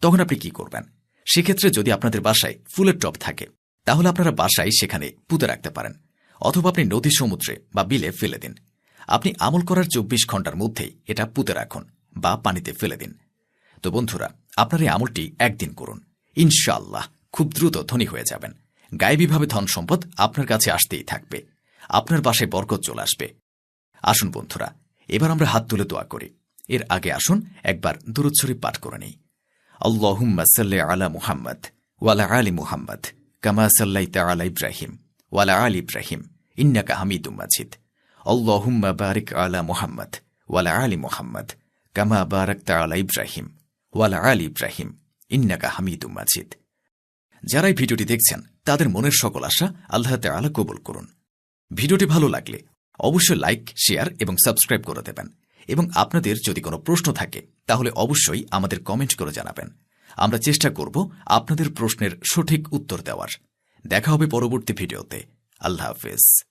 তখন আপনি কি করবেন? সেক্ষেত্রে যদি আপনাদের বাসায় ফুলের টব থাকে, তাহলে আপনারা বাসায় সেখানে পুঁতে রাখতে পারেন। অথবা আপনি নদী সমুদ্রে বা বিলে ফেলে দিন। আপনি আমল করার চব্বিশ ঘণ্টার মধ্যেই এটা পুঁতে রাখুন বা পানিতে ফেলে দিন। তো বন্ধুরা, আপনার এই আমলটি একদিন করুন। ইনশাআল্লাহ খুব দ্রুত ধনী হয়ে যাবেন। গায়েবীভাবে ধন সম্পদ আপনার কাছে আসতেই থাকবে। আপনার বাসায় বরকত চলে আসবে। আসুন বন্ধুরা, এবার আমরা হাত তুলে দোয়া করি। এর আগে আসুন, একবার দুরুদ শরীফ পাঠ করে নেই। আল্লাহুম্মা সাল্লি আলা মুহাম্মদ, ওয়ালা আলি মুহাম্মদ, কামা সাল্লাইতা আলা ইব্রাহিম, ওয়ালা আলি ইব্রাহিম, ইন্নাকা হামিদুম মাজিদ। আল্লাহুম্মা বারিক আলা মুহাম্মদ, ওয়ালা আলি মুহাম্মদ, কামা বারাকতা আলা ইব্রাহিম, ওয়ালা আলি ইব্রাহিম, ইন্নাকা হামিদুম মাজিদ। যারা ভিডিওটি দেখছেন, তাদের মনের সকল আশা আল্লাহ তাআলা কবুল করুন। ভিডিওটি ভালো লাগলে অবশ্যই লাইক, শেয়ার এবং সাবস্ক্রাইব করে দেবেন। এবং আপনাদের যদি কোনো প্রশ্ন থাকে, তাহলে অবশ্যই আমাদের কমেন্ট করে জানাবেন। আমরা চেষ্টা করব আপনাদের প্রশ্নের সঠিক উত্তর দেওয়ার। দেখা হবে পরবর্তী ভিডিওতে। আল্লাহ হাফেজ।